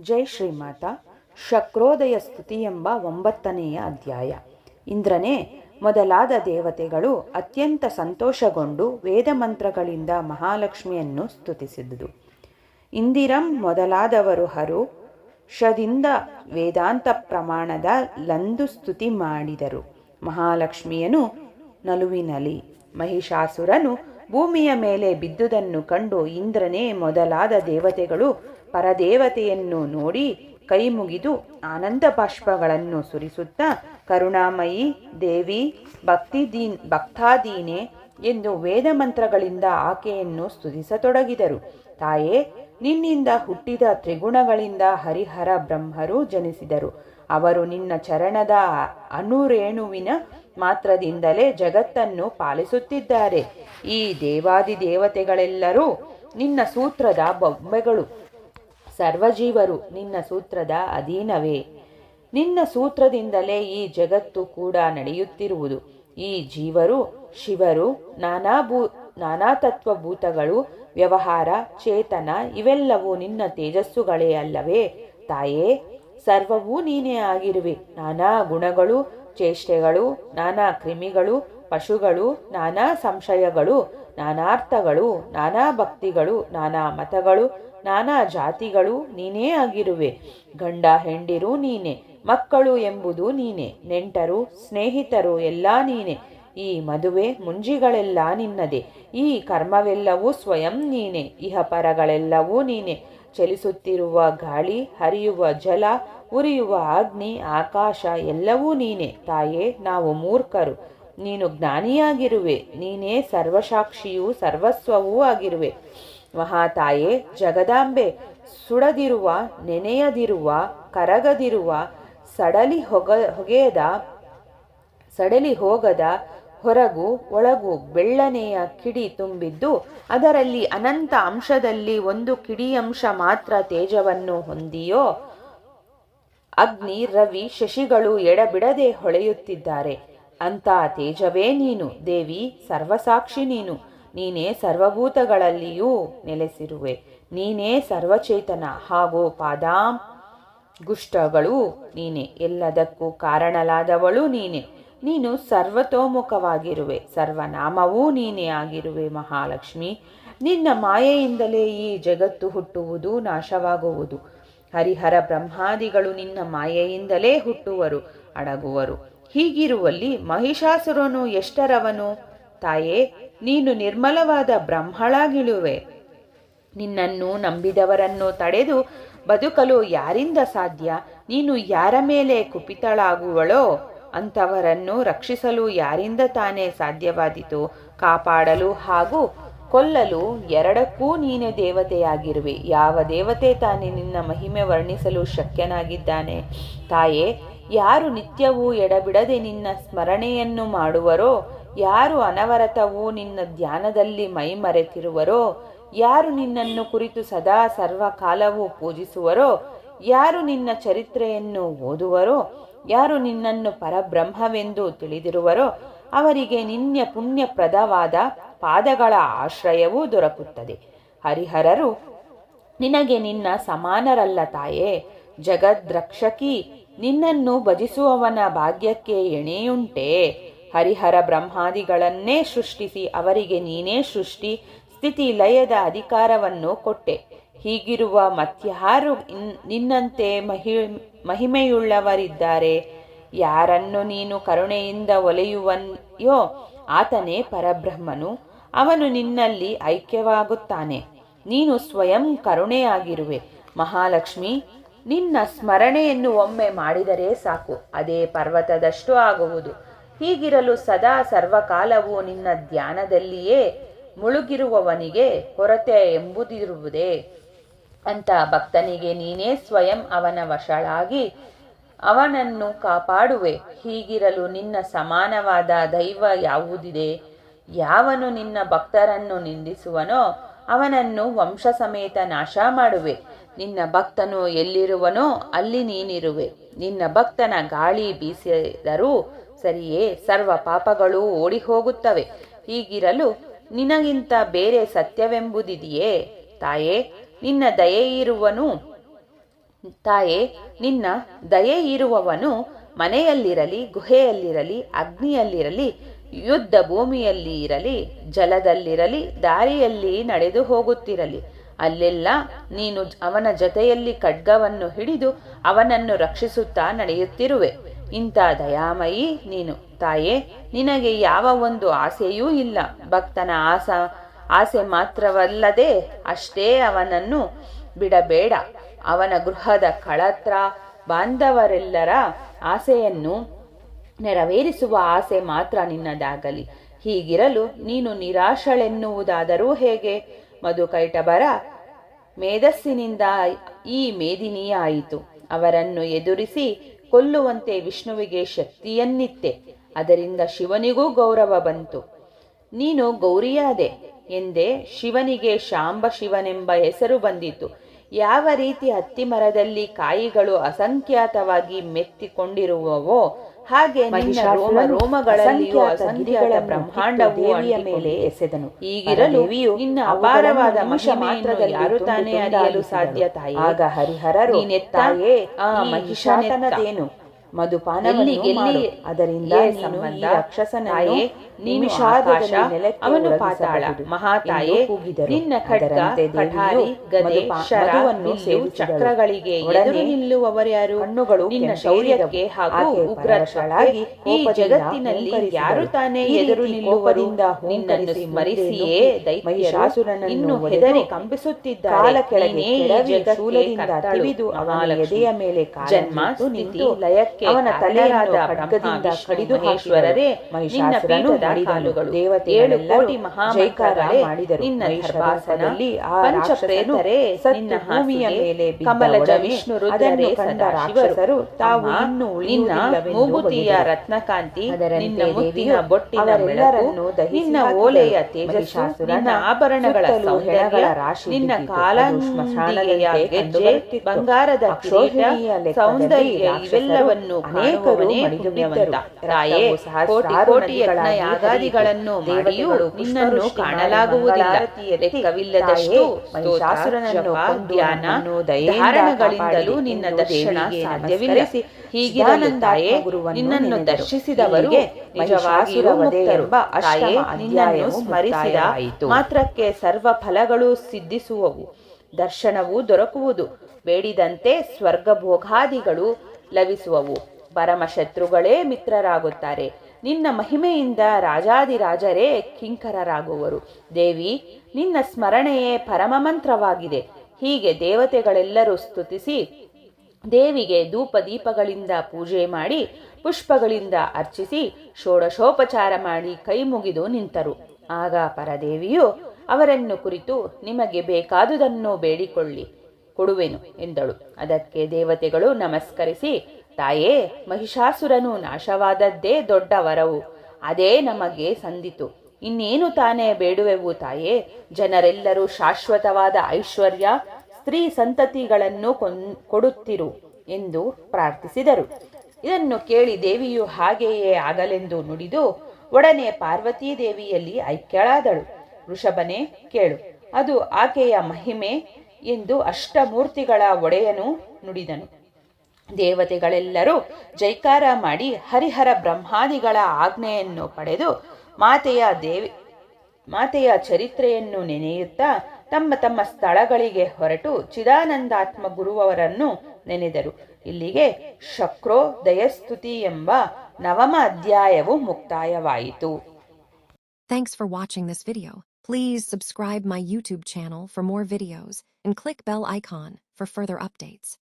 ಜೈ ಶ್ರೀಮಾತ, ಶಕ್ರೋದಯ ಸ್ತುತಿ ಎಂಬ ಒಂಬತ್ತನೆಯ ಅಧ್ಯಾಯ. ಇಂದ್ರನೇ, ಮೊದಲಾದ ದೇವತೆಗಳು ಅತ್ಯಂತ ಸಂತೋಷಗೊಂಡು ವೇದ ಮಂತ್ರಗಳಿಂದ ಮಹಾಲಕ್ಷ್ಮಿಯನ್ನು ಸ್ತುತಿಸಿದುದು. ಇಂದಿರಂ ಮೊದಲಾದವರು ಹರು, ಶದಿಂದ ವೇದಾಂತ ಪ್ರಮಾಣದ ಲಂದು ಸ್ತುತಿ ಮಾಡಿದರು. ಮಹಾಲಕ್ಷ್ಮಿಯನು ನಲುವಿನಲಿ, ಮಹಿಷಾಸುರನು ಭೂಮಿಯ ಮೇಲೆ ಬಿದ್ದುದನ್ನು ಕಂಡು ಇಂದ್ರನೇ ಮೊದಲಾದ ದೇವತೆಗಳು ಪರದೇವತೆಯನ್ನು ನೋಡಿ ಕೈ ಮುಗಿದು ಆನಂದ ಬಾಷ್ಪಗಳನ್ನು ಸುರಿಸುತ್ತಾ, ಕರುಣಾಮಯಿ ದೇವಿ ಭಕ್ತಿದೀನ್ ಭಕ್ತಾದೀನೆ ಎಂದು ವೇದ ಮಂತ್ರಗಳಿಂದ ಆಕೆಯನ್ನು ಸ್ತುತಿಸತೊಡಗಿದರು. ತಾಯೇ, ನಿನ್ನಿಂದ ಹುಟ್ಟಿದ ತ್ರಿಗುಣಗಳಿಂದ ಹರಿಹರ ಬ್ರಹ್ಮರು ಜನಿಸಿದರು. ಅವರು ನಿನ್ನ ಚರಣದ ಅನುರೇಣುವಿನ ಮಾತ್ರದಿಂದಲೇ ಜಗತ್ತನ್ನು ಪಾಲಿಸುತ್ತಿದ್ದಾರೆ. ಈ ದೇವಾದಿ ದೇವತೆಗಳೆಲ್ಲರೂ ನಿನ್ನ ಸೂತ್ರದ ಬೊಂಬೆಗಳು ಸರ್ವಜೀವರು ನಿನ್ನ ಸೂತ್ರದ ಅಧೀನವೇ. ನಿನ್ನ ಸೂತ್ರದಿಂದಲೇ ಈ ಜಗತ್ತು ಕೂಡ ನಡೆಯುತ್ತಿರುವುದು. ಈ ಜೀವರು, ಶಿವರು, ನಾನಾ ಭೂ, ನಾನಾ ತತ್ವಭೂತಗಳು, ವ್ಯವಹಾರ, ಚೇತನ ಇವೆಲ್ಲವೂ ನಿನ್ನ ತೇಜಸ್ಸುಗಳೇ ಅಲ್ಲವೇ. ತಾಯೇ, ಸರ್ವವೂ ನೀನೇ ಆಗಿರುವೆ. ನಾನಾ ಗುಣಗಳು, ಚೇಷ್ಟೆಗಳು, ನಾನಾ ಕ್ರಿಮಿಗಳು, ಪಶುಗಳು, ನಾನಾ ಸಂಶಯಗಳು ನಾನಾರ್ಥಗಳು ನಾನಾ ಭಕ್ತಿಗಳು, ನಾನಾ ಮತಗಳು ನಾನಾ ಜಾತಿಗಳು ನೀನೇ ಆಗಿರುವೆ. ಗಂಡ ಹೆಂಡಿರು ನೀನೆ, ಮಕ್ಕಳು ಎಂಬುದು ನೀನೆ, ನೆಂಟರು, ಸ್ನೇಹಿತರು ಎಲ್ಲ ನೀನೆ. ಈ ಮದುವೆ ಮುಂಜಿಗಳೆಲ್ಲ ನಿನ್ನದೇ, ಈ ಕರ್ಮವೆಲ್ಲವೂ ಸ್ವಯಂ ನೀನೆ ಇಹಪರಗಳೆಲ್ಲವೂ ನೀನೆ. ಚಲಿಸುತ್ತಿರುವ ಗಾಳಿ, ಹರಿಯುವ ಜಲ, ಉರಿಯುವ ಅಗ್ನಿ, ಆಕಾಶ ಎಲ್ಲವೂ ನೀನೆ. ತಾಯೇ, ನಾವು ಮೂರ್ಖರು. ನೀನು ಜ್ಞಾನಿಯಾಗಿರುವೆ, ನೀನೇ ಸರ್ವಸಾಕ್ಷಿಯೂ ಸರ್ವಸ್ವವೂ ಆಗಿರುವೆ. ಮಹಾತಾಯೇ ಜಗದಾಂಬೆ, ಸುಡದಿರುವ, ನೆನೆಯದಿರುವ, ಕರಗದಿರುವ, ಸಡಲಿ ಹೊಗ, ಹೊಗೆಯದ, ಸಡಲಿ ಹೋಗದ ಹೊರಗು ಒಳಗು ಬೆಳ್ಳನೆಯ ಕಿಡಿ ತುಂಬಿದ್ದು ಅದರಲ್ಲಿ ಅನಂತ ಅಂಶದಲ್ಲಿ ಒಂದು ಕಿಡಿ ಅಂಶ ಮಾತ್ರ ತೇಜವನ್ನು ಹೊಂದಿಯೋ? ಅಗ್ನಿ, ರವಿ, ಶಶಿಗಳು ಎಡಬಿಡದೆ ಹೊಳೆಯುತ್ತಿದ್ದಾರೆ. ಅಂತ ತೇಜವೇ ನೀನು ದೇವಿ, ಸರ್ವಸಾಕ್ಷಿ ನೀನು. ನೀನೇ ಸರ್ವಭೂತಗಳಲ್ಲಿಯೂ ನೆಲೆಸಿರುವೆ. ನೀನೇ ಸರ್ವಚೇತನ ಹಾಗೂ ಪಾದಾಂ ಗುಷ್ಟಗಳು ನೀನೆ. ಎಲ್ಲದಕ್ಕೂ ಕಾರಣಲಾದವಳು ನೀನೆ. ನೀನು ಸರ್ವತೋಮುಖವಾಗಿರುವೆ. ಸರ್ವನಾಮವೂ ನೀನೇ ಆಗಿರುವೆ ಮಹಾಲಕ್ಷ್ಮಿ. ನಿನ್ನ ಮಾಯೆಯಿಂದಲೇ ಈ ಜಗತ್ತು ಹುಟ್ಟುವುದು, ನಾಶವಾಗುವುದು. ಹರಿಹರ ಬ್ರಹ್ಮಾದಿಗಳು ನಿನ್ನ ಮಾಯೆಯಿಂದಲೇ ಹುಟ್ಟುವರು, ಅಡಗುವರು. ಹೀಗಿರುವಲ್ಲಿ ಮಹಿಷಾಸುರನು ಎಷ್ಟರವನು? ತಾಯೇ ನೀನು ನಿರ್ಮಲವಾದ ಬ್ರಹ್ಮಳಾಗಿಳುವೆ ನಿನ್ನನ್ನು ನಂಬಿದವರನ್ನು ತಡೆದು ಬದುಕಲು ಯಾರಿಂದ ಸಾಧ್ಯ? ನೀನು ಯಾರ ಮೇಲೆ ಕುಪಿತಳಾಗುವಳೋ ಅಂಥವರನ್ನು ರಕ್ಷಿಸಲು ಯಾರಿಂದ ತಾನೇ ಸಾಧ್ಯವಾದಿತು? ಕಾಪಾಡಲು ಹಾಗೂ ಕೊಲ್ಲಲು ಎರಡಕ್ಕೂ ನೀನೇ ದೇವತೆಯಾಗಿರುವೆ. ಯಾವ ದೇವತೆ ತಾನೇ ನಿನ್ನ ಮಹಿಮೆ ವರ್ಣಿಸಲು ಶಕ್ಯನಾಗಿದ್ದಾನೆ? ತಾಯೇ, ಯಾರು ನಿತ್ಯವೂ ಎಡಬಿಡದೆ ನಿನ್ನ ಸ್ಮರಣೆಯನ್ನು ಮಾಡುವರೋ ಯಾರು ಅನವರತವೂ ನಿನ್ನ ಧ್ಯಾನದಲ್ಲಿ ಮೈಮರೆತಿರುವರೋ, ಯಾರು ನಿನ್ನನ್ನು ಕುರಿತು ಸದಾ ಸರ್ವಕಾಲವೂ ಪೂಜಿಸುವರೋ, ಯಾರು ನಿನ್ನ ಚರಿತ್ರೆಯನ್ನು ಓದುವರೋ, ಯಾರು ನಿನ್ನನ್ನು ಪರಬ್ರಹ್ಮವೆಂದು ತಿಳಿದಿರುವರೋ, ಅವರಿಗೆ ನಿನ್ಯ ಪುಣ್ಯಪ್ರದವಾದ ಪಾದಗಳ ಆಶ್ರಯವೂ ದೊರಕುತ್ತದೆ. ಹರಿಹರರು, ನಿನಗೆ ನಿನ್ನ ಸಮಾನರಲ್ಲ ತಾಯೇ, ಜಗದ್ರಕ್ಷಕಿ, ನಿನ್ನನ್ನು ಭಜಿಸುವವನ ಭಾಗ್ಯಕ್ಕೆ ಎಣೆಯುಂಟೆ. ಹರಿಹರ ಬ್ರಹ್ಮಾದಿಗಳನ್ನೇ ಸೃಷ್ಟಿಸಿ ಅವರಿಗೆ ನೀನೇ ಸೃಷ್ಟಿ, ಸ್ಥಿತಿ ಲಯದ ಅಧಿಕಾರವನ್ನು ಕೊಟ್ಟೆ. ಹೀಗಿರುವ ಮತ್ಯಾರು ನಿನ್ನಂತೆ ಮಹಿ, ಮಹಿಮೆಯುಳ್ಳವರಿದ್ದಾರೆ. ಯಾರನ್ನು ನೀನು ಕರುಣೆಯಿಂದ ಒಲೆಯುವನ್ಯೋ ಆತನೇ ಪರಬ್ರಹ್ಮನು. ಅವನು ನಿನ್ನಲ್ಲಿ ಐಕ್ಯವಾಗುತ್ತಾನೆ. ನೀನು ಸ್ವಯಂ ಕರುಣೆಯಾಗಿರುವೆ. ಮಹಾಲಕ್ಷ್ಮಿ, ನಿನ್ನ ಸ್ಮರಣೆಯನ್ನು ಒಮ್ಮೆ ಮಾಡಿದರೆ ಸಾಕು. ಅದೇ ಪರ್ವತದಷ್ಟು ಆಗುವುದು. ಹೀಗಿರಲು ಸದಾ ಸರ್ವಕಾಲವೂ ನಿನ್ನ ಧ್ಯಾನದಲ್ಲಿಯೇ ಮುಳುಗಿರುವವನಿಗೆ ಕೊರತೆ ಎಂಬುದಿರುವುದೇ. ಅಂತ ಭಕ್ತನಿಗೆ ನೀನೇ ಸ್ವಯಂ ಅವನ ವಶಳಾಗಿ ಅವನನ್ನು ಕಾಪಾಡುವೆ. ಹೀಗಿರಲು ನಿನ್ನ ಸಮಾನವಾದ ದೈವ ಯಾವುದಿದೆ? ಯಾವನು ನಿನ್ನ ಭಕ್ತರನ್ನು ನಿಂದಿಸುವನೋ ಅವನನ್ನು ವಂಶ ಸಮೇತ ನಾಶ ಮಾಡುವೆ. ನಿನ್ನ ಭಕ್ತನು ಎಲ್ಲಿರುವನೋ ಅಲ್ಲಿ ನೀನಿರುವೆ. ನಿನ್ನ ಭಕ್ತನ ಗಾಳಿ ಬೀಸಿದರೂ ಸರಿಯೇ, ಸರ್ವ ಪಾಪಗಳು ಓಡಿ ಹೋಗುತ್ತವೆ ಹೀಗಿರಲು ನಿನಗಿಂತ ಬೇರೆ ಸತ್ಯವೆಂಬುದಿದೆಯೇ? ತಾಯೇ, ನಿನ್ನ ದಯೆ ಇರುವನು, ತಾಯೇ, ನಿನ್ನ ದಯೆ ಇರುವವನು ಮನೆಯಲ್ಲಿರಲಿ, ಗುಹೆಯಲ್ಲಿರಲಿ, ಅಗ್ನಿಯಲ್ಲಿರಲಿ, ಯುದ್ಧ ಭೂಮಿಯಲ್ಲಿ ಇರಲಿ, ಜಲದಲ್ಲಿರಲಿ, ದಾರಿಯಲ್ಲಿ ನಡೆದು ಹೋಗುತ್ತಿರಲಿ. ಅಲ್ಲೆಲ್ಲ ನೀನು ಅವನ ಜೊತೆಯಲ್ಲಿ ಖಡ್ಗವನ್ನು ಹಿಡಿದು ಅವನನ್ನು ರಕ್ಷಿಸುತ್ತಾ ನಡೆಯುತ್ತಿರುವೆ. ಇಂಥ ದಯಾಮಯಿ ನೀನು. ತಾಯೇ, ನಿನಗೆ ಯಾವ ಒಂದು ಆಸೆಯೂ ಇಲ್ಲ. ಭಕ್ತನ ಆಸ, ಆಸೆ ಮಾತ್ರವಲ್ಲದೆ ಅಷ್ಟೇ ಅವನನ್ನು ಬಿಡಬೇಡ. ಅವನ ಗೃಹದ ಕಳತ್ರ ಬಾಂಧವರೆಲ್ಲರ ಆಸೆಯನ್ನು ನೆರವೇರಿಸುವ ಆಸೆ ಮಾತ್ರ ನಿನ್ನದಾಗಲಿ. ಹೀಗಿರಲು ನೀನು ನಿರಾಶಳೆನ್ನುವುದಾದರೂ ಹೇಗೆ? ಮಧುಕೈಟಬರ ಮೇಧಸ್ಸಿನಿಂದ ಈ ಮೇದಿನಿಯಾಯಿತು. ಅವರನ್ನು ಎದುರಿಸಿ ಕೊಲ್ಲುವಂತೆ ವಿಷ್ಣುವಿಗೆ ಶಕ್ತಿಯನ್ನಿತ್ತೆ ಅದರಿಂದ ಶಿವನಿಗೂ ಗೌರವ ಬಂತು. ನೀನು ಗೌರಿಯಾದೆ ಎಂದೇ ಶಿವನಿಗೆ ಶಾಂಬ ಶಿವನೆಂಬ ಹೆಸರು ಬಂದಿತು. ಯಾವ ರೀತಿ ಹತ್ತಿ ಮರದಲ್ಲಿ ಕಾಯಿಗಳು ಅಸಂಖ್ಯಾತವಾಗಿ ಮೆತ್ತಿಕೊಂಡಿರುವವೋ ಹಾಗೆ ರೋಮ ರೋಮಗಳಲ್ಲಿಯೂ ಅಸಂಖ್ಯಾತ ಬ್ರಹ್ಮಾಂಡವು ದೇವಿಯ ಮೇಲೆ ಎಸೆದನು. ಈಗಿರಲು ನಿನ್ನ ಅಪಾರವಾದ ಮಹಿಷ ಮಾತ್ರದಲ್ಲಿ ಯಾರು ತಾನೇ ಅರಿಯಲು ಸಾಧ್ಯ ತಾಯಿ? ಆಗ ಹರಿಹರರು ನೆತ್ತಾಯೇ ಆ ಮಹಿಷಾತನದೇನು ಅದರಿಂದ ನೀನು ಈ ರಾಕ್ಷಸನನ್ನು ನಿಮಿಷಾರ್ಧದಲ್ಲಿ ಅವನು ಪಾತಾಳ. ಮಹಾತಾಯೇ. ನಿನ್ನ ಖಡ್ಗ ಕಠಾರಿ ಗದೆ ಶರವನ್ನು. ಚಕ್ರಗಳಿಗೆ ಎದುರು ನಿಲ್ಲುವವರ್ಯಾರು ಕಣ್ಣುಗಳು ನಿನ್ನ. ಶೌರ್ಯಕ್ಕೆ ಹಾಗೂ ಉಗ್ರತ್ವಕ್ಕೆ ಈ ಜಗತ್ತಿನಲ್ಲಿ ಯಾರು ತಾನೇ ಎದುರು ನಿಲ್ಲುವರಿಂದ ನಿನ್ನನ್ನು ಸ್ಮರಿಸಿಯೇ ನುಗ್ಗಿ ಇನ್ನು ಹೆದರಿ ಕಂಪಿಸುತ್ತಿದ್ದಾರೆ. ಕಾಲ ಕೆಳಗೆ ನೀನೇ ಶೂಲದಿಂದ ತಿಳಿದು ಅವನ ಎದೆಯ ಮೇಲೆ ಜನ್ಮ ಸ್ಥಿತಿ ಲಯಕ್ಕೆ ಅವನ ತಲೆಯಾದ ಖಡ್ಗದಿಂದ ಕಡಿದು ಮಹೇಶ್ವರರೇ ಮಹಿಷಾಸುರನು. ಕಾಲುಗಳು. ದೇವತೆಗಳೆಲ್ಲರೂ ಏಳು ಕೋಟಿ ಜೈಕಾರ ಮಾಡಿದರು. ನಿನ್ನ ಮಹಿಷ ಆ ರಾಕ್ಷಸರೇ ನಿನ್ನ ಭೂಮಿಯ ಮೇಲೆ ಕಮಲಜ ವಿಷ್ಣು ರುದ್ರರೇ ಅದನ್ನು ಕಂಡ ರಾಕ್ಷಸರು ತಾವು ಇನ್ನು ನಿನ್ನ ಮೂಗುತಿಯ ರತ್ನಕಾಂತಿ ನಿನ್ನ ಮುತ್ತಿನ ಬೊಟ್ಟಿನ ಬೆಳಕು ನಿನ್ನ ಓಲೆಯ ತೇಜಸ್ಸು ನಿನ್ನ ಆಭರಣಗಳ ಸೌಂದರ್ಯ ರಾಶಿ ನಿನ್ನ ಕಾಲಂದಿಗೆಯ ಗೆಜ್ಜೆ ಬಂಗಾರದ ಅಕ್ಷೋಹಿಣಿಯ ಸೌಂದರ್ಯ ಇವೆಲ್ಲವನ್ನು ಅನೇಕರು ಅನೇಕವನೇ ಪುಣ್ಯವಂತ ತಾಯೇ ಕೋಟಿ ಕೋಟಿ ಯಜ್ಞ ಯಾಗಾದಿಗಳನ್ನು ಮಾಡಿಯೂ ನಿನ್ನನ್ನು ಕಾಣಲಾಗುವುದಿಲ್ಲ. ಲೆಕ್ಕವಿಲ್ಲದಷ್ಟು ತಾಯೇ, ಮಹಿಷಾಸುರನನ್ನು ಸ್ತೋತ್ರ, ಧ್ಯಾನ ಧಾರಣಗಳಿಂದಲೂ ನಿನ್ನ ದರ್ಶನ ಸಾಧ್ಯವಿಲ್ಲ ನಮಸ್ಕರಿಸಿ ಹೀಗಿರಲು ಚಿದಾನಂದಾತ್ಮ ತಾಯೇ ಗುರುವನ್ನು ನಿನ್ನನ್ನು ದರ್ಶಿಸಿದವರಿಗೆ ಅಷ್ಟಮ ತಾಯೇ, ನಿನ್ನನ್ನು ಸ್ಮರಿಸಿದ. ಮಾತ್ರಕ್ಕೆ ಸರ್ವ ಫಲಗಳು ಸಿದ್ಧಿಸುವವು. ದರ್ಶನವು ದೊರಕುವುದು. ಬೇಡಿದಂತೆ ಸ್ವರ್ಗ ಭೋಗಾದಿಗಳು ಲಭಿಸುವವು. ಪರಮ ಶತ್ರುಗಳೇ ಮಿತ್ರರಾಗುತ್ತಾರೆ. ನಿನ್ನ ಮಹಿಮೆಯಿಂದ ರಾಜಾದಿರಾಜರೇ ಕಿಂಕರರಾಗುವರು. ದೇವಿ, ನಿನ್ನ ಸ್ಮರಣೆಯೇ ಪರಮ ಮಂತ್ರವಾಗಿದೆ ಹೀಗೆ ದೇವತೆಗಳೆಲ್ಲರೂ ಸ್ತುತಿಸಿ, ದೇವಿಗೆ ಧೂಪ ದೀಪಗಳಿಂದ ಪೂಜೆ ಮಾಡಿ, ಪುಷ್ಪಗಳಿಂದ ಅರ್ಚಿಸಿ, ಷೋಡಶೋಪಚಾರ ಮಾಡಿ ಕೈ ಮುಗಿದು ನಿಂತರು. ಆಗ ಪರದೇವಿಯು, ಅವರನ್ನು ಕುರಿತು ನಿಮಗೆ ಬೇಕಾದುದನ್ನು ಬೇಡಿಕೊಳ್ಳಿ. ಕೊಡುವೆನು ಎಂದಳು. ಅದಕ್ಕೆ ದೇವತೆಗಳು ನಮಸ್ಕರಿಸಿ, ತಾಯೇ, ಮಹಿಷಾಸುರನು ನಾಶವಾದದ್ದೇ ದೊಡ್ಡ ವರವು. ಅದೇ ನಮಗೆ ಸಂದಿತು. ಇನ್ನೇನು ತಾನೇ ಬೇಡುವೆವು ತಾಯೇ? ಜನರೆಲ್ಲರೂ ಶಾಶ್ವತವಾದ ಐಶ್ವರ್ಯ, ಸ್ತ್ರೀ ಸಂತತಿಗಳನ್ನು ಕೊಡುತ್ತಿರು ಎಂದು ಪ್ರಾರ್ಥಿಸಿದರು. ಇದನ್ನು ಕೇಳಿ ದೇವಿಯು ಹಾಗೆಯೇ ಆಗಲೆಂದು ನುಡಿದು ಒಡನೆ ಪಾರ್ವತೀ ದೇವಿಯಲ್ಲಿ ಐಕ್ಯಳಾದಳು. ವೃಷಭನೇ ಕೇಳು, ಅದು ಆಕೆಯ ಮಹಿಮೆ ಎಂದು ಅಷ್ಟಮೂರ್ತಿಗಳ ಒಡೆಯನು ನುಡಿದನು. ದೇವತೆಗಳೆಲ್ಲರೂ ಜೈಕಾರ ಮಾಡಿ ಹರಿಹರ ಬ್ರಹ್ಮಾದಿಗಳ ಆಜ್ಞೆಯನ್ನು ಪಡೆದು ಮಾತೆಯ ದೇವಿ, ಮಾತೆಯ ಚರಿತ್ರೆಯನ್ನು ನೆನೆಯುತ್ತಾ ತಮ್ಮ ತಮ್ಮ ಸ್ಥಳಗಳಿಗೆ ಹೊರಟು ಚಿದಾನಂದಾತ್ಮ ಗುರುವವರನ್ನು ನೆನೆದರು. ಇಲ್ಲಿಗೆ ಶಕ್ರೋ ದಯಸ್ತುತಿ ಎಂಬ ನವಮ ಅಧ್ಯಾಯವು ಮುಕ್ತಾಯವಾಯಿತು. Thanks for watching this video please subscribe my YouTube channel for more videos. And click bell icon for further updates.